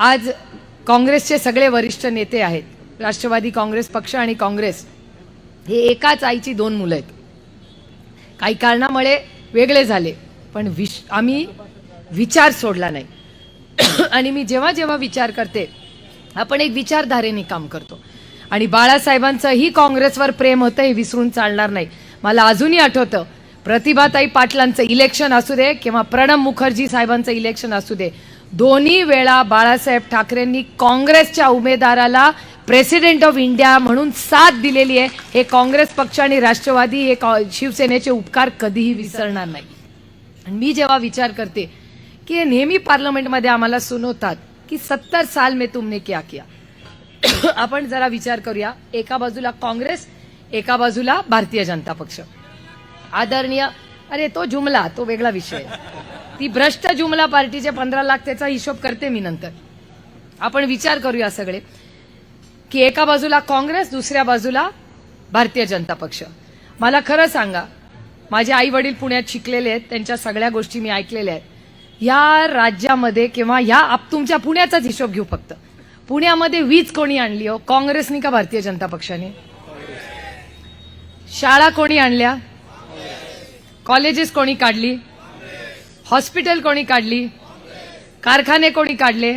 आज काँग्रेसचे सगळे वरिष्ठ नेते आहेत. राष्ट्रवादी काँग्रेस पक्ष आणि काँग्रेस हे एकाच आईची दोन मुलं आहेत. काही कारणामुळे वेगळे झाले पण विश आम्ही विचार सोडला नाही. आणि मी जेव्हा जेव्हा विचार करते आपण एक विचारधारेने काम करतो. आणि बाळासाहेबांचंही काँग्रेसवर प्रेम होतं हे विसरून चालणार नाही. मला अजूनही आठवतं प्रतिभाताई पाटलांचं इलेक्शन असू दे किंवा प्रणब मुखर्जी साहेबांचं इलेक्शन असू दे दोन्ही वेळा बाळासाहेब ठाकरेंनी काँग्रेसच्या उमेदवाराला प्रेसिडेंट ऑफ इंडिया म्हणून साथ दिलेली आहे. हे काँग्रेस पक्ष आणि राष्ट्रवादी हे शिवसेनेचे उपकार कधीही विसरणार नाही. आणि मी जेव्हा विचार करते की हे नेहमी पार्लमेंटमध्ये आम्हाला सुनवतात की सत्तर साल में तुमने क्या किया? आपण जरा विचार करूया. एका बाजूला काँग्रेस एका बाजूला भारतीय जनता पक्ष. आदरणीय अरे तो जुमला तो वेगळा विषय आहे. ती भ्रष्ट जुमला पार्टीचे पंधरा लाख त्याचा हिशोब करते मी नंतर. आपण विचार करूया सगळे. की एका बाजूला काँग्रेस दुसऱ्या बाजूला भारतीय जनता पक्ष. मला खरं सांगा माझे आई वडील पुण्यात शिकलेले आहेत त्यांच्या सगळ्या गोष्टी मी ऐकलेल्या आहेत. या राज्यामध्ये किंवा ह्या आप तुमच्या पुण्याचाच हिशोब घेऊ फक्त. पुण्यामध्ये वीज कोणी आणली हो? काँग्रेसनी का भारतीय जनता पक्षाने? शाळा कोणी आणल्या? कॉलेजेस कोणी काढली? हॉस्पिटल कोणी काढली? कारखाने कोणी काढले?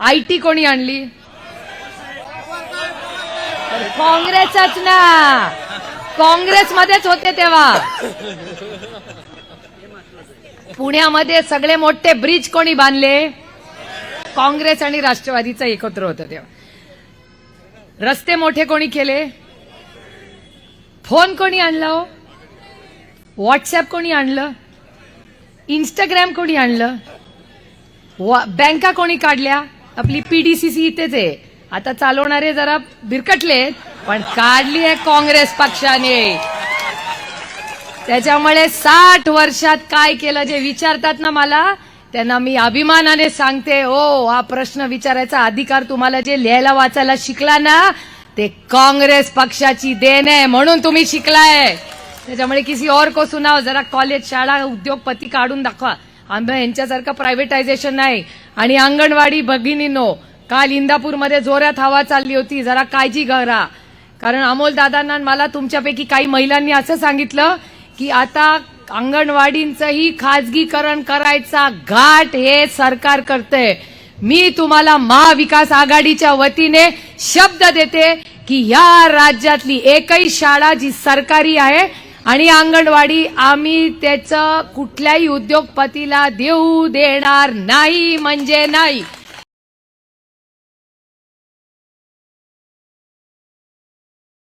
आय टी कोणी आणली? काँग्रेसच ना. काँग्रेसमध्येच होते तेव्हा. पुण्यामध्ये सगळे मोठे ब्रिज कोणी बांधले? काँग्रेस आणि राष्ट्रवादीचं एकत्र होतं तेव्हा. रस्ते मोठे कोणी केले? फोन कोणी आणला हो? व्हॉट्सअप कोणी आणलं? इंस्टाग्राम कोणी आणलं? बँका कोणी काढल्या? आपली पीडीसीसी इथेच आहे. आता चालवणारे जरा बिरकटले पण काढली आहे काँग्रेस पक्षाने. त्याच्यामुळे साठ वर्षात काय केलं जे विचारतात ना मला त्यांना मी अभिमानाने सांगते ओ हा प्रश्न विचारायचा अधिकार तुम्हाला जे लिहायला वाचायला शिकला ना ते काँग्रेस पक्षाची देण आहे म्हणून तुम्ही शिकलाय. त्याच्यामुळे किसी और को सुनाव जरा कॉलेज शाळा उद्योगपती काढून दाखवा. आंबा यांच्यासारखं प्रायव्हेटायझेशन नाही. आणि अंगणवाडी भगिनीनो काल इंदापूरमध्ये जोरात हवा चालली होती. जरा काळजी करा. कारण अमोल दादांना मला तुमच्यापैकी काही महिलांनी असं सांगितलं की आता अंगणवाडींचंही खाजगीकरण करायचा घाट हे सरकार करतंय. मी तुम्हाला महाविकास आघाडीच्या वतीने शब्द देते की या राज्यातली एकही शाळा जी सरकारी आहे आणि अंगणवाडी आम्ही त्याचं कुठल्याही उद्योगपतीला देऊ देणार नाही म्हणजे नाही.